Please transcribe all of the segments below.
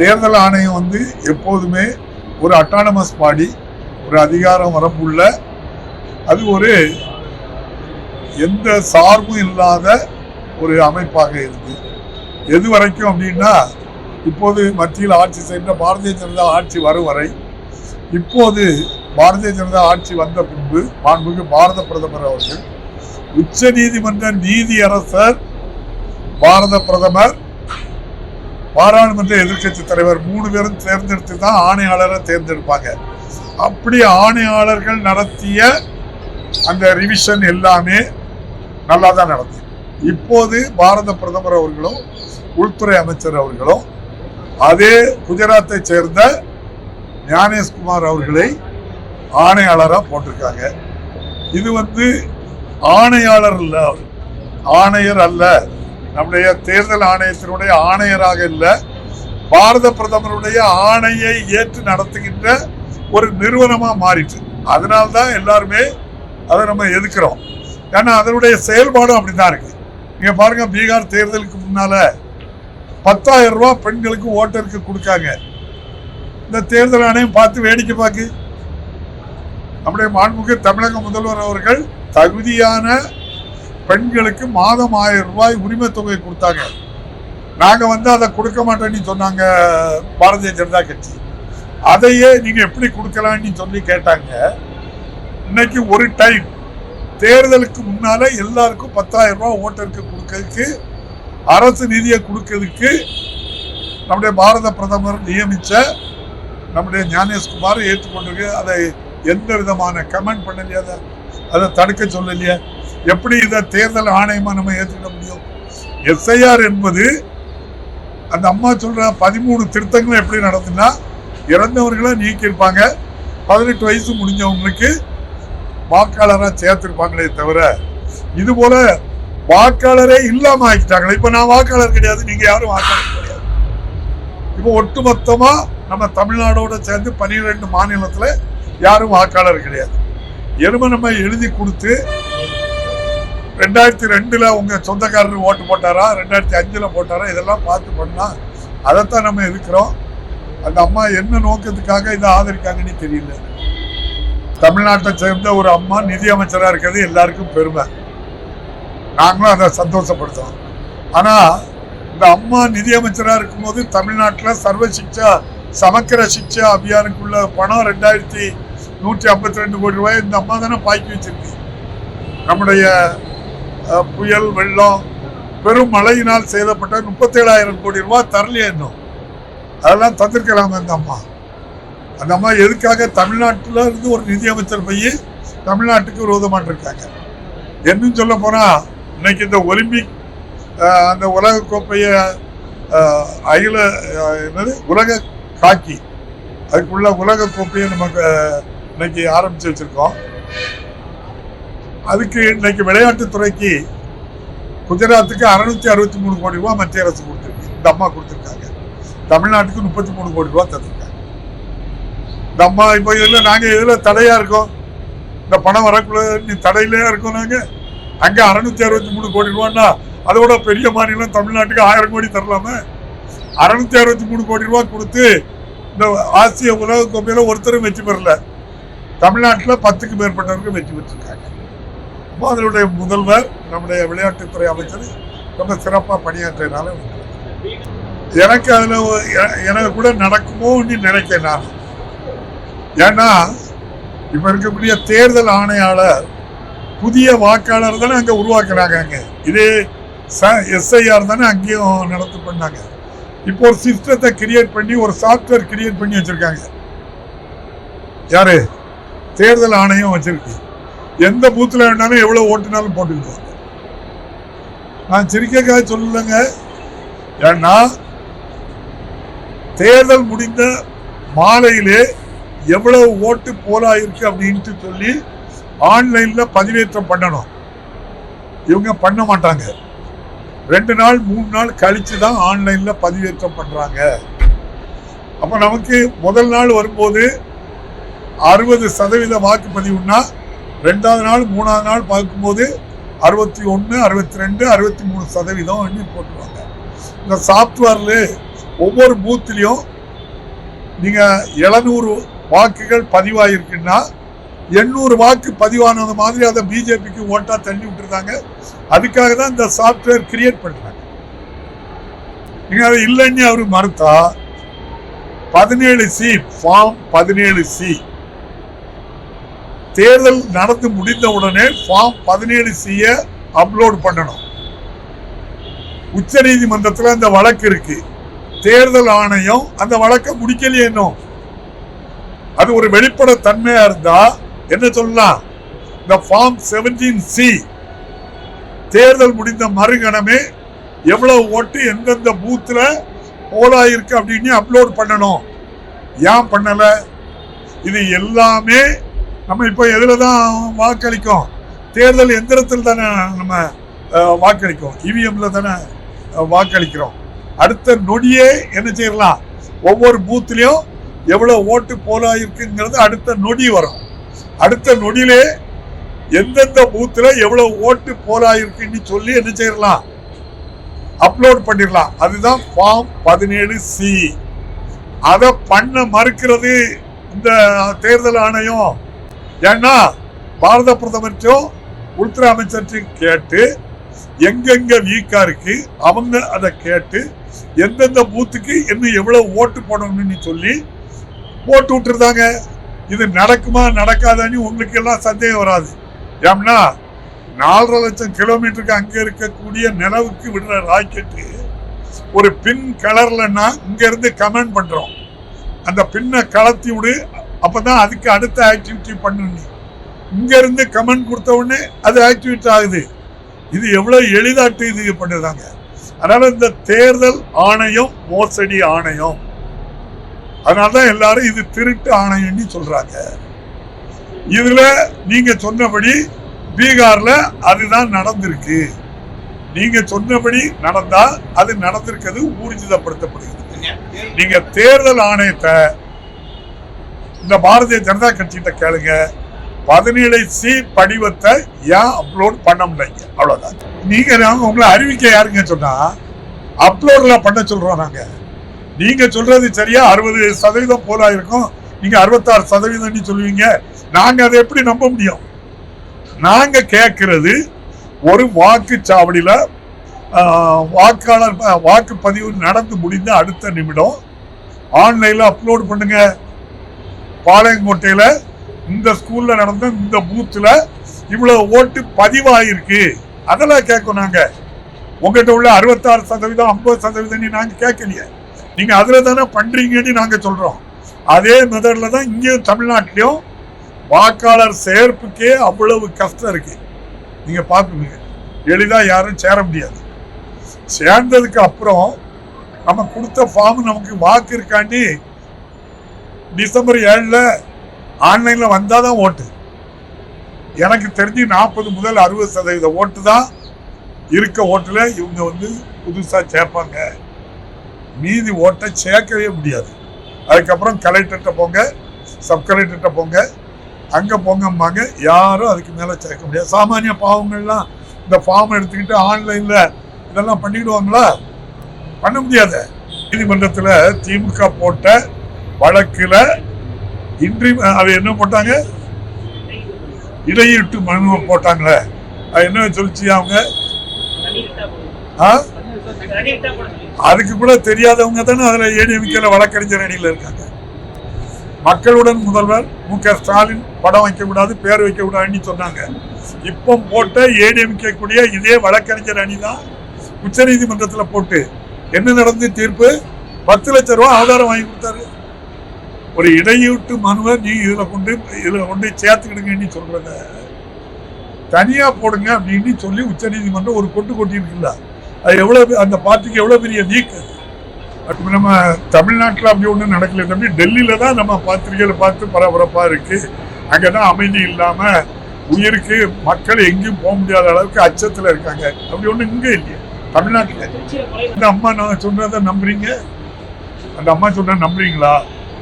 தேர்தல் ஆணையம் வந்து எப்போதுமே ஒரு அட்டானமஸ் பாடி ஒரு அதிகாரம் வரப்புள்ள அது ஒரு எந்த சார்பும் இல்லாத ஒரு அமைப்பாக இருக்கு. எது வரைக்கும் அப்படின்னா இப்போது மத்தியில் ஆட்சி செய்கிற பாரதிய ஜனதா ஆட்சி வரும் வரை இப்போது பாரதிய ஜனதா ஆட்சி வந்த பின்பு மாண்புமிகு பாரத பிரதமர் அவர்கள் உச்ச நீதிமன்ற நீதியரசர் பாரத பிரதமர் பாராளுமன்ற எதிர்க்கட்சி தலைவர் மூணு பேரும் தேர்ந்தெடுத்து தான் ஆணையாளரை தேர்ந்தெடுப்பாங்க. அப்படி ஆணையாளர்கள் நடத்திய அந்த ரிவிஷன் எல்லாமே நல்லா தான் நடந்தது. இப்போது பாரத பிரதமர் அவர்களும் உள்துறை அமைச்சர் அவர்களும் அதே குஜராத்தை சேர்ந்த ஞானேஷ்குமார் அவர்களை ஆணையாளராக போட்டிருக்காங்க. இது வந்து ஆணையாளர் அல்ல அவர். ஆணையர் அல்ல. நம்முடைய தேர்தல் ஆணையத்தினுடைய ஆணையராக இல்லை பாரத பிரதமருடைய ஆணையை ஏற்று நடத்துகின்ற ஒரு நிறுவனமாக மாறிட்டு. அதனால்தான் எல்லாருமே அதை நம்ம எதிர்க்கிறோம். ஏன்னா அதனுடைய செயல்பாடும் அப்படிதான் இருக்கு. நீங்கள் பாருங்க பீகார் தேர்தலுக்கு முன்னால பத்தாயிரம் ரூபா பெண்களுக்கு ஓட்டருக்கு கொடுக்காங்க. இந்த தேர்தல் ஆணையம் பார்த்து வேடிக்கை பார்க்கு நம்முடைய மாண்புக்கு தமிழக முதல்வர் அவர்கள் தகுதியான பெண்களுக்கு மாதம் ஆயிரம் ரூபாய் உரிமை தொகை கொடுத்தாங்க. நாங்கள் வந்து அதை கொடுக்க மாட்டோன்னு சொன்னாங்க பாரதிய ஜனதா கட்சி. அதையே நீங்கள் எப்படி கொடுக்கலான்னு சொல்லி கேட்டாங்க. இன்னைக்கு ஒரு டைம். தேர்தலுக்கு முன்னால் எல்லாருக்கும் பத்தாயிரம் ரூபாய் ஓட்டருக்கு கொடுக்கறதுக்கு அரசு நிதியை கொடுக்கறதுக்கு நம்முடைய பாரத பிரதமர் நியமித்த நம்முடைய ஞானேஷ்குமார் ஏற்றுக்கொண்டிருக்கு. அதை எந்த விதமான கமெண்ட் பண்ணலையா அதை அதை தடுக்க சொல்லலையே. எப்படி இதை தேர்தல் ஆணையமா நம்ம ஏற்றுக்க முடியும்? எஸ்ஐஆர் என்பது அந்த அம்மா சொல்ற பதிமூணு திருத்தங்களும் எப்படி நடத்தினா இறந்தவர்களை நீக்கியிருப்பாங்க. பதினெட்டு வயசு முடிஞ்சவங்களுக்கு வாக்காளராக சேர்த்திருப்பாங்களே தவிர இது போல வாக்காளரே இல்லாம ஆக்கிட்டாங்களே. இப்ப நான் வாக்காளர் கிடையாது நீங்க யாரும் வாக்காளர் கிடையாது. இப்போ ஒட்டுமொத்தமா நம்ம தமிழ்நாடோட சேர்ந்து பன்னிரெண்டு மாநிலத்துல யாரும் வாக்காளர் கிடையாது. எருமை நம்ம எழுதி கொடுத்து ரெண்டாயிரத்தி ரெண்டில் உங்கள் சொந்தக்காரர் ஓட்டு போட்டாரா? ரெண்டாயிரத்தி அஞ்சில் போட்டாரா? இதெல்லாம் பார்த்து பண்ணால் அதைத்தான் நம்ம இருக்கிறோம் அந்த அம்மா என்ன நோக்கத்துக்காக இதை ஆதரிக்காங்கன்னு தெரியல. தமிழ்நாட்டை சேர்ந்த ஒரு அம்மா நிதியமைச்சராக இருக்கிறது எல்லாருக்கும் பெருமை. நாங்களும் அதை சந்தோஷப்படுத்தோம் ஆனால் இந்த அம்மா நிதியமைச்சராக இருக்கும்போது தமிழ்நாட்டில் சர்வ சிக்ஷா சமக்கர சிக்ஷா அபியானுக்குள்ள பணம் ரெண்டாயிரத்தி நூற்றி ஐம்பத்தி ரெண்டு கோடி ரூபாய் இந்த அம்மா தானே பாக்கி வச்சிருக்கு. நம்முடைய புயல் வெள்ளம் பெரும் மழையினால் செய்தப்பட்ட முப்பத்தேழாயிரம் கோடி ரூபாய் தரலையே இன்னும். அதெல்லாம் தந்திருக்கலாம் அந்த அம்மா. அந்த அம்மா எதுக்காக தமிழ்நாட்டில் இருந்து ஒரு நிதியமைச்சர் போய் தமிழ்நாட்டுக்கு விரோதமாட்டு இருக்காங்க என்னன்னு சொல்ல போனால் இன்னைக்கு இந்த ஒலிம்பிக் அந்த உலக கோப்பையை அகில என்னது உலக காக்கி. அதுக்குள்ள உலக கோப்பையை நமக்கு இன்னைக்கு ஆரம்பித்து வச்சுருக்கோம். அதுக்கு இன்னைக்கு விளையாட்டுத்துறைக்கு குஜராத்துக்கு அறுநூத்தி அறுபத்தி மூணு கோடி ரூபா மத்திய அரசு கொடுத்துருக்கு. இந்த அம்மா கொடுத்துருக்காங்க. தமிழ்நாட்டுக்கு முப்பத்தி மூணு கோடி ரூபா தந்திருக்காங்க. இந்த அம்மா இப்போ இதில் நாங்கள் இதில் தடையா இருக்கோம்? இந்த பணம் வரக்குள்ள நீ தடையிலே இருக்கோம் நாங்கள் அங்கே அறுநூத்தி அறுபத்தி மூணு கோடி ரூபான்னா அதோட பெரிய மாநிலம் தமிழ்நாட்டுக்கு ஆயிரம் கோடி தரலாமே? அறுநூத்தி அறுபத்தி மூணு கோடி ரூபா கொடுத்து இந்த ஆசிய உலக கோப்பையில் ஒருத்தரும் வெற்றி பெறல. தமிழ்நாட்டில் பத்துக்கு மேற்பட்டவர்கள் வெற்றி பெற்றிருக்காங்க. அதனுடைய முதல்வர் நம்முடைய விளையாட்டுத்துறை அமைச்சர் ரொம்ப சிறப்பாக பணியாற்றினால எனக்கு அதில் எனக்கு கூட நடக்குமோன்னு நினைக்கிறேன் நான். ஏன்னா இப்போ இருக்கக்கூடிய தேர்தல் ஆணையாளர் புதிய வாக்காளர் தானே அங்கே உருவாக்குறாங்க அங்கே. இதே ச எஸ்ஐஆர் தானே அங்கேயும் நடத்து பண்ணாங்க. இப்போ ஒரு சிஸ்டத்தை கிரியேட் பண்ணி ஒரு சாஃப்ட்வேர் கிரியேட் பண்ணி வச்சுருக்காங்க. யார்? தேர்தல் ஆணையம் வச்சுருக்கு. எந்த பூத்தில் வேணாலும் எவ்வளவு ஓட்டுனாலும் போட்டுக்கிட்டு நான் சிரிக்கக்காக சொல்லலைங்க. ஏன்னா தேர்தல் முடிந்த மாலையிலே எவ்வளவு ஓட்டு போலாயிருக்கு அப்படின்ட்டு சொல்லி ஆன்லைன்ல பதிவேற்றம் பண்ணணும். இவங்க பண்ண மாட்டாங்க. ரெண்டு நாள் மூணு நாள் கழிச்சு தான் ஆன்லைன்ல பதிவேற்றம் பண்றாங்க. அப்ப நமக்கு முதல் நாள் வரும்போது அறுபது சதவீத வாக்குப்பதிவுன்னா ரெண்டாவது நாள் மூணாவது நாள் பார்க்கும்போது அறுபத்தி ஒன்று அறுபத்தி ரெண்டு அறுபத்தி மூணு சதவீதம் எண்ணி போட்டுருவாங்க. இந்த சாஃப்ட்வேரில் ஒவ்வொரு பூத்துலேயும் நீங்கள் எழுநூறு வாக்குகள் பதிவாயிருக்குன்னா எண்ணூறு வாக்கு பதிவானது மாதிரி அதை பிஜேபிக்கு ஓட்டாக தள்ளி விட்டுருந்தாங்க அதுக்காக தான் இந்த சாஃப்ட்வேர் கிரியேட் பண்ணுறாங்க நீங்கள் அது இல்லைன்னு அவர் மறுத்தா பதினேழு சி ஃபார்ம் பதினேழு சி தேர்தல் நடந்து முடிந்த உடனே ஃபார்ம் பதினேழு சிய அப்லோட் பண்ணணும். உச்ச நீதிமன்றத்தில் அந்த வழக்கு இருக்கு. தேர்தல் ஆணையம் அந்த வழக்கை முடிக்கலையே இன்னும். அது ஒரு வெளிப்பட தன்மையா இருந்தா என்ன சொல்லலாம்? இந்த ஃபார்ம் செவன்டீன் சி தேர்தல் முடிந்த மறுகணமே எவ்வளவு ஓட்டு எந்தெந்த பூத்துல போலாயிருக்கு அப்படின்னு அப்லோட் பண்ணணும். ஏன் பண்ணலை? இது எல்லாமே நம்ம இப்போ எதில் தான் வாக்களிக்கும்? தேர்தல் எந்திரத்தில் தானே நம்ம வாக்களிக்கும். இவிஎம்ல தானே வாக்களிக்கிறோம். அடுத்த நொடியே என்ன செய்யலாம் ஒவ்வொரு பூத்துலேயும் எவ்வளோ ஓட்டு போலாயிருக்குங்கிறது அடுத்த நொடி வரும். அடுத்த நொடியிலே எந்தெந்த பூத்தில் எவ்வளோ ஓட்டு போலாயிருக்குன்னு சொல்லி என்ன செய்யலாம் அப்லோட் பண்ணிடலாம். அதுதான் ஃபார்ம் பதினேழு சி அதை பண்ண மறுக்கிறது இந்த தேர்தல் ஆணையம். ஏன்னா பாரத பிரதமர்கிட்டும் உள்துறை அமைச்சர்கிட்டையும் கேட்டு எங்கெங்க வீக்கா இருக்கு அவங்க அதை கேட்டு எந்தெந்த பூத்துக்கு இன்னும் எவ்வளவு ஓட்டு போடணும்னு சொல்லி போட்டு விட்டுருந்தாங்க இது நடக்குமா நடக்காதான்னு உங்களுக்கு எல்லாம் சந்தேகம் வராது. ஏம்னா நாலரை லட்சம் கிலோமீட்டருக்கு அங்கே இருக்கக்கூடிய நிலவுக்கு விடுற ராக்கெட்டு ஒரு பின் கலர்லன்னா இங்கேருந்து கமெண்ட் பண்ணுறோம் அந்த பின்னை கலத்தி விடு அப்போ தான் அதுக்கு அடுத்த ஆக்டிவிட்டி பண்ணு இங்கேருந்து கமெண்ட் கொடுத்த உடனே அது ஆக்டிவேட் ஆகுது. இது எவ்வளோ எளிதாட்டு இது பண்ணுறாங்க அதனால் இந்த தேர்தல் ஆணையம் மோசடி ஆணையம். அதனாலதான் எல்லாரும் இது திருட்டு ஆணையம்னு சொல்கிறாங்க இதில் நீங்கள் சொன்னபடி பீகாரில் அதுதான் நடந்திருக்கு. நீங்க சொன்னபடி நடந்தால் அது நடந்திருக்கிறது ஊர்ஜிதப்படுத்தப்படுகிறது. நீங்க தேர்தல் ஆணையத்தை இந்த பாரதிய ஜனதா கட்சிகிட்ட கேளுங்க. பதினேழு சி படிவத்தை ஏன் அப்லோட் பண்ண முடியல அவ்வளோதான் நீங்கள் நாங்கள் உங்களை அறிவிக்க யாருங்க சொன்னால் அப்லோடெலாம் பண்ண சொல்கிறோம் நாங்கள் நீங்கள் சொல்கிறது சரியா? அறுபது சதவீதம் போலாக இருக்கும். நீங்கள் அறுபத்தாறு சதவீதம்னு சொல்லுவீங்க. நாங்கள் அதை எப்படி நம்ப முடியும்? நாங்கள் கேட்கறது ஒரு வாக்குச்சாவடியில் வாக்காளர் வாக்குப்பதிவு நடந்து முடிந்த அடுத்த நிமிடம் ஆன்லைனில் அப்லோடு பண்ணுங்கள் பாளையங்கோட்டையில் இந்த ஸ்கூலில் நடந்த இந்த பூத்தில் இவ்வளோ ஓட்டு பதிவாயிருக்கு. அதெல்லாம் கேட்கும் நாங்கள் உங்ககிட்ட உள்ள அறுபத்தாறு சதவீதம் ஐம்பது சதவீதம் நாங்கள் கேட்கலையே. நீங்கள் அதில் தானே பண்ணுறீங்கன்னு நாங்கள் சொல்கிறோம் அதே மெதடில் தான் இங்கேயும் தமிழ்நாட்டிலையும் வாக்காளர் சேர்ப்புக்கே அவ்வளவு கஷ்டம் இருக்கு. நீங்கள் பார்த்துங்க எளிதாக யாரும் சேர முடியாது. சேர்ந்ததுக்கு அப்புறம் நம்ம கொடுத்த ஃபார்ம் நமக்கு வாக்கு இருக்காண்டி டிசம்பர் ஏழில் ஆன்லைனில் வந்தால் தான் ஓட்டு. எனக்கு தெரிஞ்சு நாற்பது முதல் அறுபது சதவீத ஓட்டு தான் இருக்க ஓட்டில் இவங்க வந்து புதுசாக சேர்ப்பாங்க. மீதி ஓட்டை சேர்க்கவே முடியாது. அதுக்கப்புறம் கலெக்டர்கிட்ட போங்க சப் கலெக்டர்கிட்ட போங்க அங்கே போங்கம்பாங்க. யாரும் அதுக்கு மேலே சேர்க்க முடியாது. சாமானிய பாவங்கள்லாம் இந்த ஃபார்ம் எடுத்துக்கிட்டு ஆன்லைனில் இதெல்லாம் பண்ணிவிடுவாங்களா பண்ண முடியாது. நீதிமன்றத்தில் திமுக போட்ட வழக்கில் இன்றி அது என்ன போட்டாங்க? இடையீட்டு மனு போட்டாங்களே. அது என்ன சொல்லிச்சு அவங்க? ஆ? அதுக்கு கூட தெரியாதவங்க தானே அதில் ஏடிஎம்கேல வழக்கறிஞர் அணியில் இருக்காங்க. மக்களுடன் முதல்வர் மு க ஸ்டாலின் படம் வைக்கக்கூடாது பேர் வைக்கக்கூடாதுன்னு சொன்னாங்க. இப்போ போட்ட ஏடிஎம்கே கூடிய இதே வழக்கறிஞர் அணி தான் உச்சநீதிமன்றத்தில் போட்டு. என்ன நடந்து தீர்ப்பு? பத்து லட்சம் ரூபா ஆதாரம் வாங்கி கொடுத்தாரு. ஒரு இடையூட்டு மனுவை நீ இதுல கொண்டு இதுல கொண்டு சேர்த்துக்கிடுங்கன்னு சொல்றத தனியா போடுங்க அப்படின்னு சொல்லி உச்ச நீதிமன்றம் ஒரு கொட்டு கொட்டி இருக்குல்ல அது எவ்வளவு பெ- அந்த பார்ட்டிக்கு எவ்வளவு பெரிய வீக் அது. நம்ம தமிழ்நாட்டில் அப்படி ஒன்றும் நடக்கல தம்பி. டெல்லியில தான் நம்ம பத்திரிகையில பார்த்து பரபரப்பா இருக்கு. அங்கதான் அமைதி இல்லாம உயிருக்கு மக்கள் எங்கேயும் போக முடியாத அளவுக்கு அச்சத்துல இருக்காங்க. அப்படி ஒண்ணும் இங்க இல்லையே. தமிழ்நாட்டுல. அந்த அம்மா நான் சொல்றத நம்புறீங்க? அந்த அம்மா சொல்ற நம்புறீங்களா?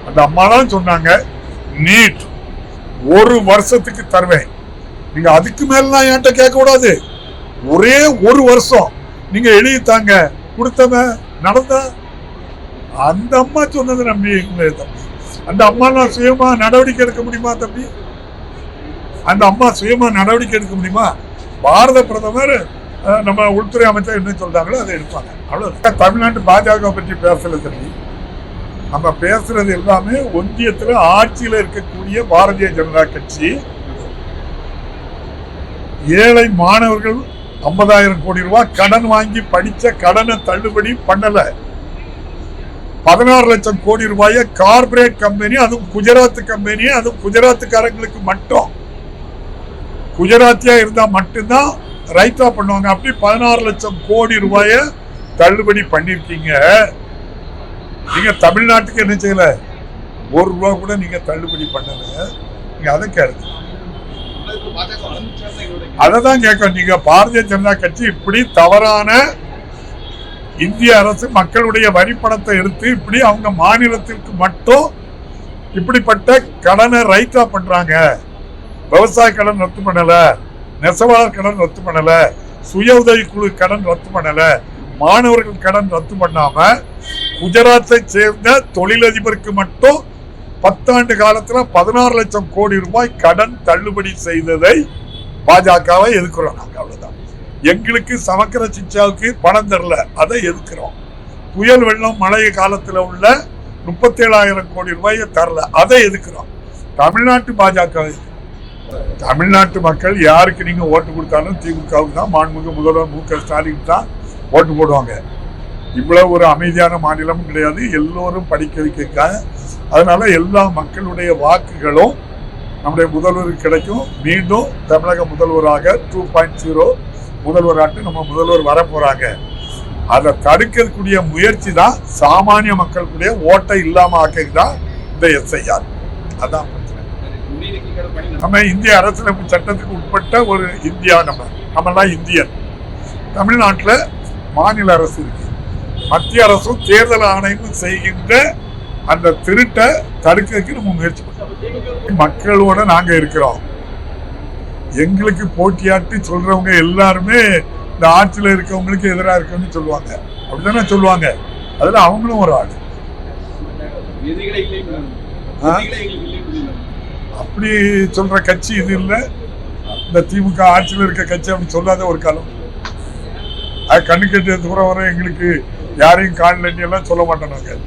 அந்த அம்மா தான் சொன்னாங்க நீட் ஒரு வருஷத்துக்கு தருவேன். நீங்க அதுக்கு மேலாம் என்கிட்ட கேட்க கூடாது ஒரே ஒரு வருஷம் நீங்க எழுதி தாங்க. கொடுத்தவன் நடந்த? அந்த அம்மா சொன்னது நம்பி இல்லை தம்பி அந்த அம்மா நான் சுயமா நடவடிக்கை எடுக்க முடியுமா தம்பி? அந்த அம்மா சுயமா நடவடிக்கை எடுக்க முடியுமா? பாரத பிரதமர் நம்ம உள்துறை அமைச்சர் என்ன சொல்றாங்களோ அதை எடுப்பாங்க. அவ்வளவு தமிழ்நாட்டு பாஜக பற்றி பேசல தம்பி. நம்ம பேசுறது எல்லாமே ஒன்றியத்தில் ஆட்சியில் இருக்கக்கூடிய பாரதிய ஜனதா கட்சி. ஏழை மாணவர்கள் ஐம்பதாயிரம் கோடி ரூபாய் கடன் வாங்கி படிச்ச கடனை தள்ளுபடி பண்ணல. பதினாறு லட்சம் கோடி ரூபாய கார்பரேட் கம்பெனி அதுவும் குஜராத் கம்பெனி அதுவும் குஜராத்துக்காரங்களுக்கு மட்டும். குஜராத்தியா இருந்தா மட்டும்தான் ரைத்தா பண்ணுவாங்க. அப்படி பதினாறு லட்சம் கோடி ரூபாய தள்ளுபடி பண்ணிருக்கீங்க நீங்க தமிழ்நாட்டுக்கு என்ன செய்யல? ஒரு ரூபா கூட நீங்க தள்ளுபடி பண்ணல. நீங்க அதை கேளுங்க. அதை தான் கேட்கும் நீங்க பாரதிய ஜனதா கட்சி இப்படி தவறான இந்திய அரசு மக்களுடைய வரி பணத்தை எடுத்து இப்படி அவங்க மாநிலத்திற்கு மட்டும் இப்படிப்பட்ட கடனை ரைட்டா பண்றாங்க. விவசாய கடன் ரத்து பண்ணல. நெசவாளர் கடன் ரத்து பண்ணல. சுய உதவி குழு கடன் ரத்து பண்ணல. மாணவர்கள் கடன் ரத்து பண்ணாம குஜராத்தை சேர்ந்த தொழிலதிபருக்கு மட்டும் பத்தாண்டு காலத்துல பதினாறு லட்சம் கோடி ரூபாய் கடன் தள்ளுபடி செய்ததை பாஜகவை எதிர்க்கிறோம் நாங்க அவ்வளவுதான். எங்களுக்கு சமக்கர சிச்சாவுக்கு பணம் தரல அதை எதிர்க்கிறோம். புயல் வெள்ளம் மழை காலத்துல உள்ள முப்பத்தேழாயிரம் கோடி ரூபாயை தரல அதை எதிர்க்கிறோம். தமிழ்நாட்டு பாஜக தமிழ்நாட்டு மக்கள் யாருக்கு நீங்க ஓட்டு கொடுத்தாலும் திமுகவுக்கு தான் மாண்புமிகு முதல்வர் மு க ஸ்டாலின் தான் ஓட்டு போடுவாங்க. இவ்வளவு ஒரு அமைதியான மாநிலமும் கிடையாது. எல்லோரும் படிக்க வைக்க அதனால எல்லா மக்களுடைய வாக்குகளும் நம்முடைய முதல்வருக்கு கிடைக்கும். மீண்டும் தமிழக முதல்வராக டூ பாயிண்ட் ஜீரோ முதல்வராட்டு நம்ம முதல்வர் வரப்போகிறாங்க அதை தடுக்கக்கூடிய முயற்சி தான் சாமானிய மக்களுடைய ஓட்டை இல்லாம ஆக்கிறது தான் இந்த எஸ்ஐஆர் அதான் பிரச்சனை. நம்ம இந்திய அரசியலமைப்பு சட்டத்துக்கு உட்பட்ட ஒரு இந்தியா நம்ம. நம்மலாம் இந்தியன். தமிழ்நாட்டில் மாநில அரசு இருக்கு. மத்திய அரசும் தேர்தல் ஆணையமும் செய்கின்ற அந்த திருட்டை தடுக்கிறதுக்கு நம்ம முயற்சி பண்ணுறோம் மக்களோட நாங்க இருக்கிறோம். எங்களுக்கு போட்டியாட்டி சொல்றவங்க எல்லாருமே இந்த ஆட்சியில் இருக்கவங்களுக்கு எதிராக இருக்கணும்னு சொல்லுவாங்க. அப்படிதானே சொல்லுவாங்க. அதுல அவங்களும் ஒரு ஆள். அப்படி சொல்ற கட்சி இது இல்லை. இந்த திமுக ஆட்சியில் இருக்க கட்சி அப்படி சொல்லாத ஒரு காலம். அது கண்ணு கட்டிய தூரம் வர எங்களுக்கு யாரையும் காணலன்னு எல்லாம் சொல்ல மாட்டோம் நாங்கள்